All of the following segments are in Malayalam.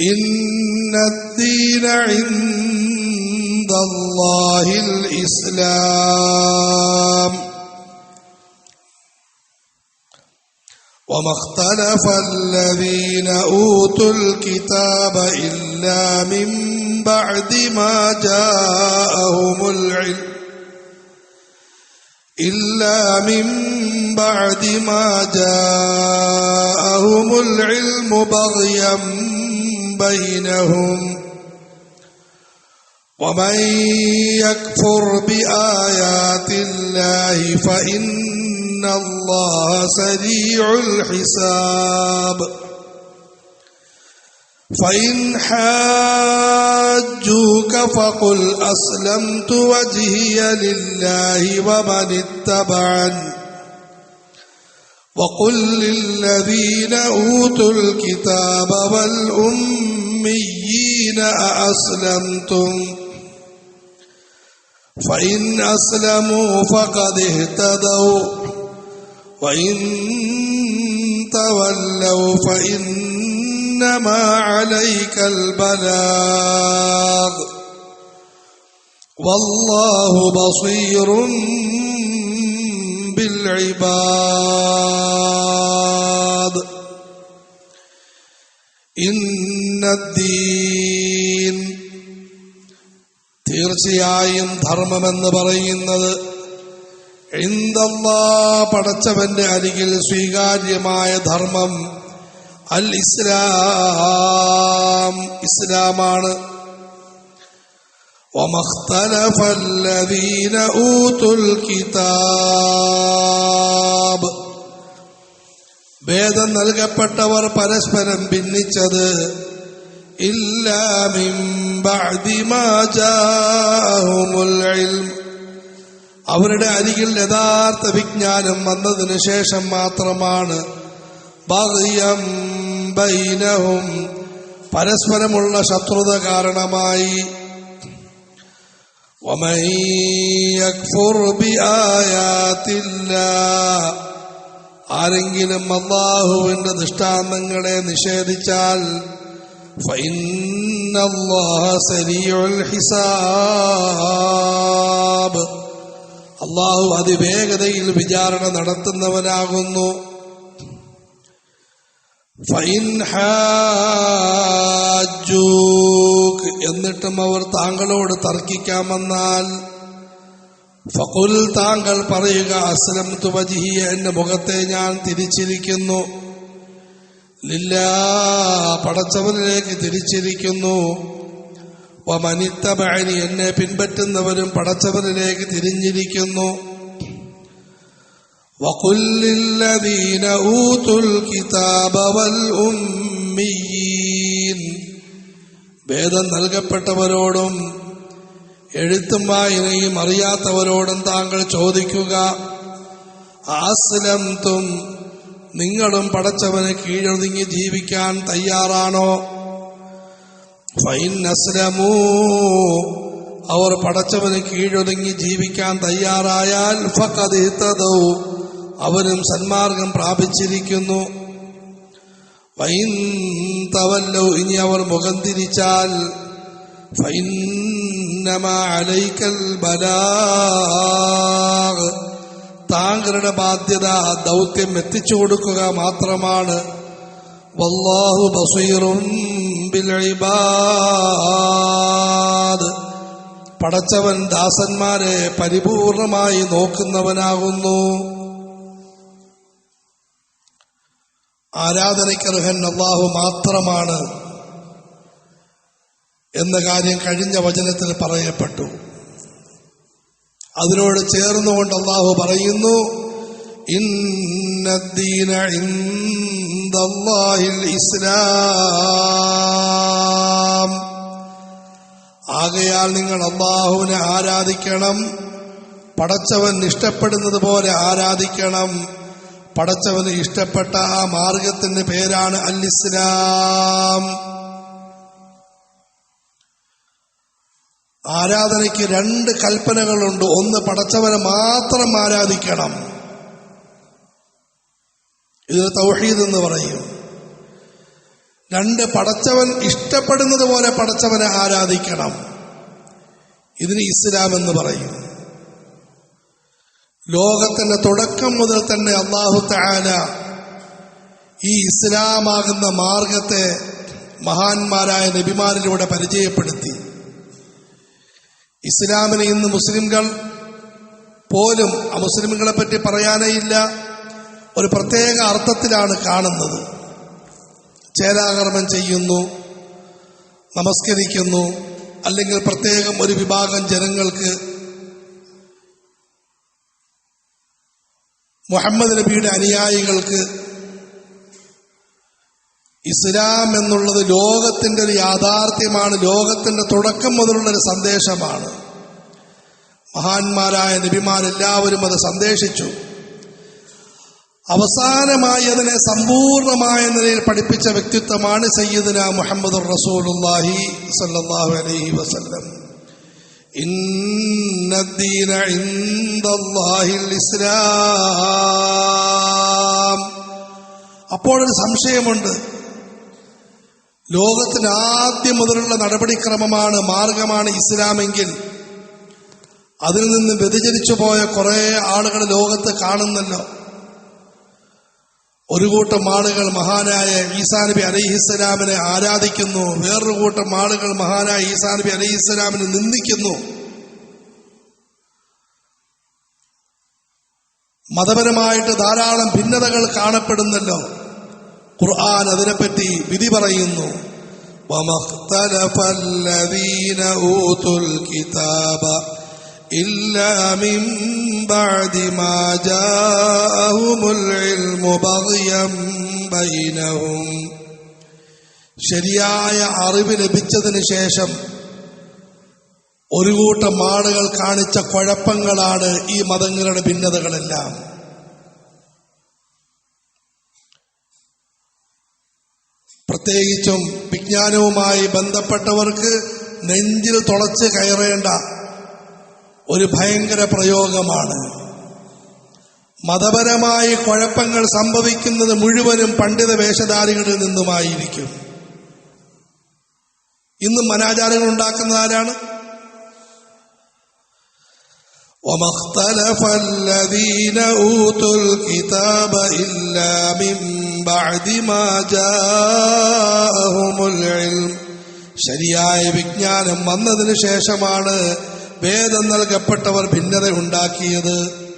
إن الدين عند الله الإسلام. وما اختلف الذين أوتوا الكتاب إلا من بعد ما جاءهم العلم إلا من بعد ما جاءهم العلم بغيا بينهم ومن يكفر بآيات الله فإن الله سريع الحساب فإن حاجوك فقل أسلمت وجهي لله ومن اتبعني وقل للذين أوتوا الكتاب والأميين أأسلمتم؟ فإن أسلموا فقد اهتدوا. وإن تولوا فإنما عليك البلاغ. والله بصير بالعباد إن الدين തീർച്ചയായും ധർമ്മമെന്ന് പറയുന്നത് ഇന്ദല്ലാ പടച്ചവന്റെ അരികിൽ സ്വീകാര്യമായ ധർമ്മം അൽ ഇസ്ലാം ഇസ്ലാമാണ് وما اختلف الذين أوتوا الكتاب വേദം നൽകപ്പെട്ടവർ പരസ്പരം ഭിന്നിച്ചത് إلا من بعد ما جاءهم العلم അവരുടെ അരികിൽ യഥാർത്ഥ വിജ്ഞാനം വന്നതിന് ശേഷം മാത്രമാണ് ബഗ്യം ബൈനഹും പരസ്പരമുള്ള ശത്രുത കാരണമായി ومن يكفر بآيات الله ആരെങ്കിലും അള്ളാഹുവിന്റെ ദൃഷ്ടാന്തങ്ങളെ നിഷേധിച്ചാൽ فإن الله سريع الحساب അള്ളാഹു അതിവേഗതയിൽ വിചാരണ നടത്തുന്നവനാകുന്നു ഫൈൻ ഹാജൂക്ക് എന്നിട്ടും അവർ താങ്കളോട് തർക്കിക്കാമെന്നാൽ ഫകുൽ താങ്കൾ പറയുക അസ്ലം തുവജിഹിയ എന്റെ മുഖത്തെ ഞാൻ തിരിച്ചിരിക്കുന്നു ലില്ലാ പടച്ചവനിലേക്ക് തിരിച്ചിരിക്കുന്നു വമനിത്തബഅനി എന്നെ പിൻപറ്റുന്നവരും പടച്ചവനിലേക്ക് തിരിഞ്ഞിരിക്കുന്നു وقل للذين أوتوا الكتاب والأميين വേദം നൽകപ്പെട്ടവരോടും എഴുത്തും വായനയും അറിയാത്തവരോടും താങ്കൾ ചോദിക്കുക ആസ്ലം തും നിങ്ങളും പടച്ചവന് കീഴൊതുങ്ങി ജീവിക്കാൻ തയ്യാറാണോ? ഫൈൻ അസ്ലമൂ അവർ പടച്ചവന് കീഴൊതുങ്ങി ജീവിക്കാൻ തയ്യാറായാൽ ഫഖദിഹ്തദൗ അവരും സന്മാർഗം പ്രാപിച്ചിരിക്കുന്നു. തവല്ലൗ ഇനി അവർ മുഖം തിരിച്ചാൽ താങ്കളുടെ ബാധ്യത ദൗത്യം എത്തിച്ചു കൊടുക്കുക മാത്രമാണ്. വല്ലാഹു ബസീറും പടച്ചവൻ ദാസന്മാരെ പരിപൂർണമായി നോക്കുന്നവനാകുന്നു. ആരാധനയ്ക്കർഹൻ അള്ളാഹു മാത്രമാണ് എന്ന കാര്യം കഴിഞ്ഞ വചനത്തിൽ പറയപ്പെട്ടു. അതിനോട് ചേർന്നുകൊണ്ട് അള്ളാഹു പറയുന്നു ഇസ്ലാം. ആകയാൽ നിങ്ങൾ അള്ളാഹുവിനെ ആരാധിക്കണം പടച്ചവൻ ഇഷ്ടപ്പെടുന്നത് പോലെ ആരാധിക്കണം. പടച്ചവന് ഇഷ്ടപ്പെട്ട ആ മാർഗത്തിന്റെ പേരാണ് അൽ ഇസ്ലാം ആരാധനയ്ക്ക് രണ്ട് കൽപ്പനകളുണ്ട്. ഒന്ന് പടച്ചവനെ മാത്രം ആരാധിക്കണം. ഇത് തൗഹീദ് എന്ന് പറയും. രണ്ട് പടച്ചവൻ ഇഷ്ടപ്പെടുന്നത് പോലെ പടച്ചവനെ ആരാധിക്കണം. ഇതിന് ഇസ്ലാം എന്ന് പറയും. ലോകത്തിന്റെ തുടക്കം മുതൽ തന്നെ അള്ളാഹു താല ഈ ഇസ്ലാമാകുന്ന മാർഗത്തെ മഹാന്മാരായ നബിമാരിലൂടെ പരിചയപ്പെടുത്തി. ഇസ്ലാമിനെ ഇന്ന് മുസ്ലിംകൾ പോലും മുസ്ലിമുകളെ പറ്റി പറയാനേ ഇല്ല. ഒരു പ്രത്യേക അർത്ഥത്തിലാണ് കാണുന്നത്. ചേരാകർമ്മം ചെയ്യുന്നു നമസ്കരിക്കുന്നു അല്ലെങ്കിൽ പ്രത്യേകം ഒരു വിഭാഗം ജനങ്ങൾക്ക് മുഹമ്മദ് നബിയുടെ അനുയായികൾക്ക് ഇസ്ലാം എന്നുള്ളത് ലോകത്തിന്റെ ഒരു യാഥാർത്ഥ്യമാണ് ലോകത്തിന്റെ തുടക്കം മുതലുള്ള ഒരു സന്ദേശമാണ്. മഹാന്മാരായ നബിമാരെല്ലാവരും അത് സന്ദേശിച്ചു. അവസാനമായി അതിനെ സമ്പൂർണമായ നിലയിൽ പഠിപ്പിച്ച വ്യക്തിത്വമാണ് സയ്യിദന മുഹമ്മദ് റസൂലുല്ലാഹി സല്ലല്ലാഹു അലൈഹി വസല്ലം. ഇന്നദ്ദീന ഇൻദല്ലാഹിൽ ഇസ്ലാം അപ്പോഴൊരു സംശയമുണ്ട്. ലോകത്തിന് ആദ്യം മുതലുള്ള നടപടിക്രമമാണ് മാർഗമാണ് ഇസ്ലാമെങ്കിൽ അതിൽ നിന്ന് വ്യതിചരിച്ചു പോയ കുറെ ആളുകൾ ലോകത്ത് കാണുന്നല്ലോ. ഒരു കൂട്ടം ആളുകൾ മഹാനായ ഈസാ നബി അലൈഹിസ്സലാമിനെ ആരാധിക്കുന്നു വേറൊരു കൂട്ടം ആളുകൾ മഹാനായ ഈസാ നബി അലൈഹിസ്സലാമിനെ നിന്ദിക്കുന്നു മതപരമായിട്ട് ധാരാളം ഭിന്നതകൾ കാണപ്പെടുന്നല്ലോ ഖുർആൻ അതിനെപ്പറ്റി വിധി പറയുന്നു وما اختلف الذين أوتوا الكتاب إلا من بعد ما جاءهم العلم بغيا بينهم ശരിയായ അറിവ് ലഭിച്ചതിന് ശേഷം ഒരു കൂട്ടം ആളുകൾ കാണിച്ച കുഴപ്പങ്ങളാണ് ഈ മതങ്ങളുടെ ഭിന്നതകളെല്ലാം പ്രത്യേകിച്ചും വിജ്ഞാനവുമായി ബന്ധപ്പെട്ടവർക്ക് നെഞ്ചിൽ തുളച്ച് കയറേണ്ട ഒരു ഭയങ്കര പ്രയോഗമാണ് മതപരമായി കുഴപ്പങ്ങൾ സംഭവിക്കുന്നത് മുഴുവനും പണ്ഡിത വേഷധാരികളിൽ നിന്നുമായിരിക്കും ഇന്നും അനാചാരങ്ങൾ ഉണ്ടാക്കുന്നത് ആരാണ് وما اختلف الذين أوتوا الكتاب إلا من بعد ما جاءهم العلم ശരിയായ വിജ്ഞാനം വന്നതിന് ശേഷമാണ് വേദം നൽകപ്പെട്ടവർ ഭിന്നത ഉണ്ടാക്കിയത്.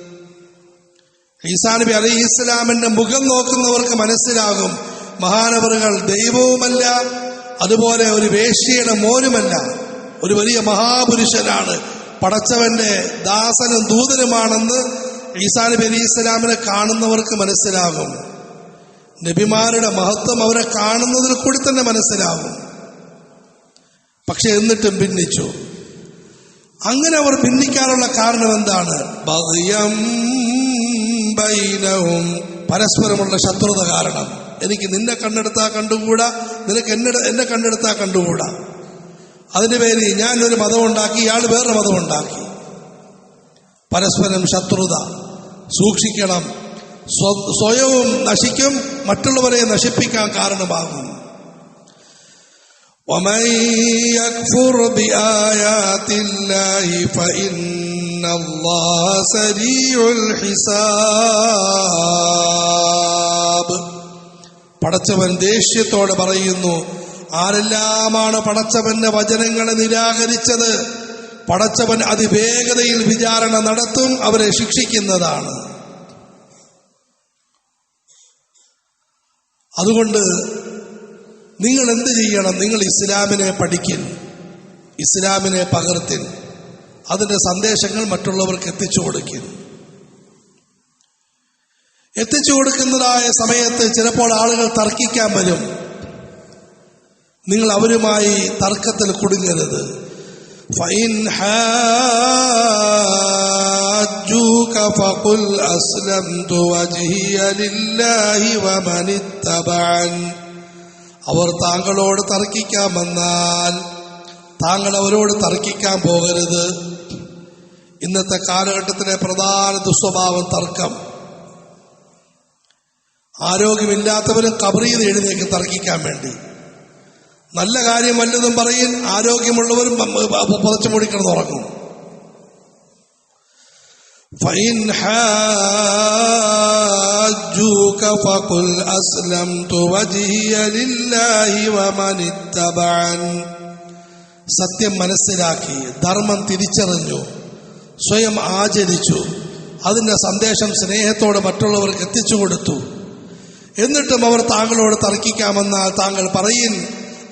ഈസാനബി അലി ഇസ്ലാമിന്റെ മുഖം നോക്കുന്നവർക്ക് മനസ്സിലാകും മഹാനവറുകൾ ദൈവവുമല്ല അതുപോലെ ഒരു വേശ്യയുടെ മോനുമല്ല ഒരു വലിയ മഹാപുരുഷനാണ് പടച്ചവന്റെ ദാസനും ദൂതനുമാണെന്ന് ഈസാനബി അലി ഇസ്ലാമിനെ കാണുന്നവർക്ക് മനസ്സിലാകും. നബിമാരുടെ മഹത്വം അവരെ കാണുന്നതിൽ കൂടി തന്നെ മനസ്സിലാകും. പക്ഷെ എന്നിട്ടും ഭിന്നിച്ചു. അങ്ങനെ അവർ ഭിന്നിക്കാനുള്ള കാരണം എന്താണ്? ബൈനവും പരസ്പരമുള്ള ശത്രുത കാരണം. എനിക്ക് നിന്നെ കണ്ടെടുത്താ കണ്ടുകൂടാ? നിനക്ക് എന്നെ എന്നെ കണ്ടെടുത്താ കണ്ടുകൂടാ? അതിന്റെ പേര് ഞാൻ ഒരു മതം ഉണ്ടാക്കി ഇയാൾ വേറൊരു മതം ഉണ്ടാക്കി പരസ്പരം ശത്രുത. സൂക്ഷിക്കണം. സ്വയവും നശിക്കും മറ്റുള്ളവരെ നശിപ്പിക്കാൻ കാരണമാകും. ومن يكفر بآيات الله فإن الله سريع الحساب പടച്ചവൻ ദേഷ്യത്തോടെ പറയുന്നു ആരെല്ലാമാണ് പടച്ചവന്റെ വചനങ്ങളെ നിരാകരിച്ചത് പടച്ചവൻ അതിവേഗതയിൽ വിചാരണ നടത്തും അവരെ ശിക്ഷിക്കുന്നതാണ് അതുകൊണ്ട് നിങ്ങൾ എന്ത് ചെയ്യണം നിങ്ങൾ ഇസ്ലാമിനെ പഠിക്കിൻ ഇസ്ലാമിനെ പകർത്തിൻ അതിന്റെ സന്ദേശങ്ങൾ മറ്റുള്ളവർക്ക് എത്തിച്ചു കൊടുക്കിൻ എത്തിച്ചു കൊടുക്കുന്നതായ സമയത്ത് ചിലപ്പോൾ ആളുകൾ തർക്കിക്കാൻ വരും നിങ്ങൾ അവരുമായി തർക്കത്തിൽ കുടുങ്ങരുത് فإن حاجوك فقل أسلمت وجهي لله ومن اتبعن അവർ താങ്കളോട് തർക്കിക്കാൻ വന്നാൽ താങ്കൾ അവരോട് തർക്കിക്കാൻ പോകരുത് ഇന്നത്തെ കാലഘട്ടത്തിലെ പ്രധാന ദുസ്വഭാവം തർക്കം ആരോഗ്യമില്ലാത്തവരും കബറിയിൽ എഴുന്നേക്ക് തർക്കിക്കാൻ വേണ്ടി നല്ല കാര്യം വല്ലതും പറയും ആരോഗ്യമുള്ളവരും പുതച്ചു മൂടിക്കിടന്ന് ഉറങ്ങും فإن حاجوك فقل أسلمت وجهي لله ومن اتبعن സത്യം മനസ്സിലാക്കി ധർമ്മം തിരിച്ചറിഞ്ഞു സ്വയം ആചരിച്ചു അതിൻ്റെ സന്ദേശം സ്നേഹത്തോടെ മറ്റുള്ളവർക്ക് എത്തിച്ചു കൊടുത്തു എന്നിട്ടും അവർ താങ്കളോട് തർക്കിക്കാമെന്നാൽ താങ്കൾ പറയിൻ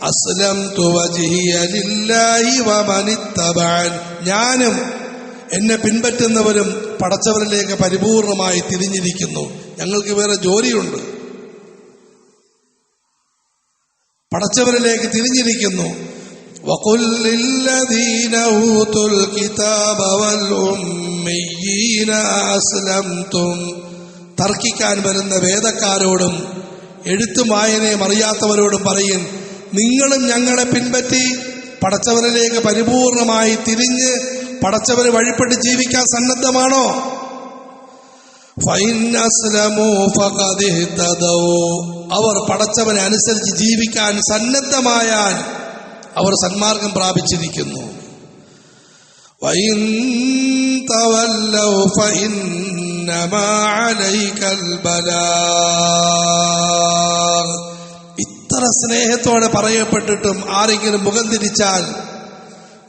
അസ്ലം ഞാനും എന്നെ പിൻപറ്റുന്നവരും പടച്ചവരിലേക്ക് പരിപൂർണമായി തിരിഞ്ഞിരിക്കുന്നു ഞങ്ങൾക്ക് വേറെ ജോലിയുണ്ട് പടച്ചവരിലേക്ക് തിരിഞ്ഞിരിക്കുന്നു وقل للذين أوتوا الكتاب والأميين أسلمتم തർക്കിക്കാൻ വരുന്ന വേദക്കാരോടും എഴുത്തും വായനയും അറിയാത്തവരോടും പറയും നിങ്ങളും ഞങ്ങളെ പിൻപറ്റി പടച്ചവരിലേക്ക് പരിപൂർണമായി തിരിഞ്ഞ് പടച്ചവന് വഴിപ്പെട്ട് ജീവിക്കാൻ സന്നദ്ധമാണോ അവർ പടച്ചവനെ അനുസരിച്ച് ജീവിക്കാൻ സന്നദ്ധമായാൽ അവർ സന്മാർഗം പ്രാപിച്ചിരിക്കുന്നു. ഇത്ര സ്നേഹത്തോടെ പറയപ്പെട്ടിട്ടും ആരെങ്കിലും മുഖം തിരിച്ചാൽ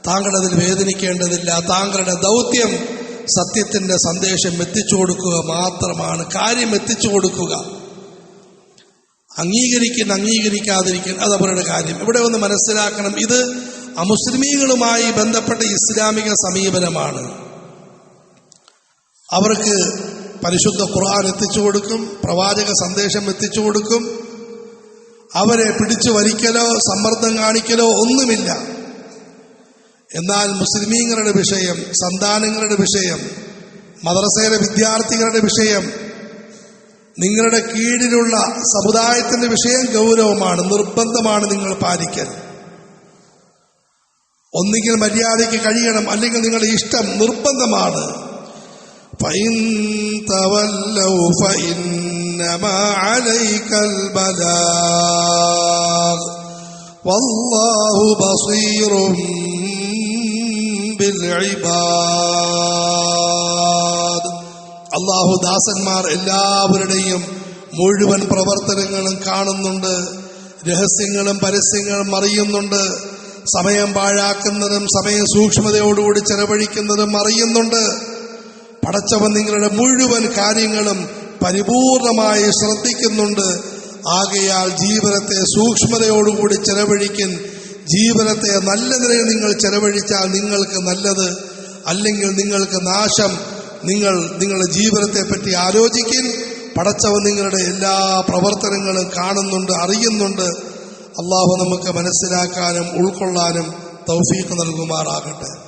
താങ്കൾ അതിൽ വേദനിക്കേണ്ടതില്ല. താങ്കളുടെ ദൗത്യം സത്യത്തിന്റെ സന്ദേശം എത്തിച്ചു കൊടുക്കുക മാത്രമാണ്. കാര്യം എത്തിച്ചു കൊടുക്കുക. അംഗീകരിക്കുന്ന അംഗീകരിക്കാതിരിക്കുന്ന അത് അവരുടെ കാര്യം. ഇവിടെ ഒന്ന് മനസ്സിലാക്കണം ഇത് അമുസ്ലിമീകളുമായി ബന്ധപ്പെട്ട ഇസ്ലാമിക സമീപനമാണ്. അവർക്ക് പരിശുദ്ധ ഖുർആൻ എത്തിച്ചു കൊടുക്കും പ്രവാചക സന്ദേശം എത്തിച്ചു കൊടുക്കും. അവരെ പിടിച്ചു വലിക്കലോ സമ്മർദ്ദം കാണിക്കലോ ഒന്നുമില്ല. എന്നാൽ മുസ്ലിമീങ്ങളുടെ വിഷയം സന്താനങ്ങളുടെ വിഷയം മദ്രസയിലെ വിദ്യാർത്ഥികളുടെ വിഷയം നിങ്ങളുടെ കീഴിലുള്ള സമുദായത്തിന്റെ വിഷയം ഗൗരവമാണ് നിർബന്ധമാണ് നിങ്ങൾ പാലിക്കൽ. ഒന്നുകിൽ മര്യാദയ്ക്ക് കഴിയണം അല്ലെങ്കിൽ നിങ്ങളുടെ ഇഷ്ടം നിർബന്ധമാണ്. വല്ലാഹു ബസീറും അള്ളാഹു ദാസന്മാർ എല്ലാവരുടെയും മുഴുവൻ പ്രവർത്തനങ്ങളും കാണുന്നുണ്ട് രഹസ്യങ്ങളും പരസ്യങ്ങളും അറിയുന്നുണ്ട് സമയം പാഴാക്കുന്നതും സമയം സൂക്ഷ്മതയോടുകൂടി ചെലവഴിക്കുന്നതും അറിയുന്നുണ്ട്. പടച്ചവൻ നിങ്ങളുടെ മുഴുവൻ കാര്യങ്ങളും പരിപൂർണമായി ശ്രദ്ധിക്കുന്നുണ്ട്. ആകയാൽ ജീവനത്തെ സൂക്ഷ്മതയോടുകൂടി ചെലവഴിക്കും ജീവനത്തെ നല്ല നിലയിൽ നിങ്ങൾ ചെലവഴിച്ചാൽ നിങ്ങൾക്ക് നല്ലത് അല്ലെങ്കിൽ നിങ്ങൾക്ക് നാശം. നിങ്ങൾ നിങ്ങളുടെ ജീവനത്തെ പറ്റി ആലോചിക്കൻ പടച്ചവൻ നിങ്ങളുടെ എല്ലാ പ്രവർത്തനങ്ങളും കാണുന്നുണ്ട് അറിയുന്നുണ്ട്. അള്ളാഹു നമുക്ക് മനസ്സിലാക്കാനും ഉൾക്കൊള്ളാനും തൗഫീഖ് നൽകുമാറാകട്ടെ.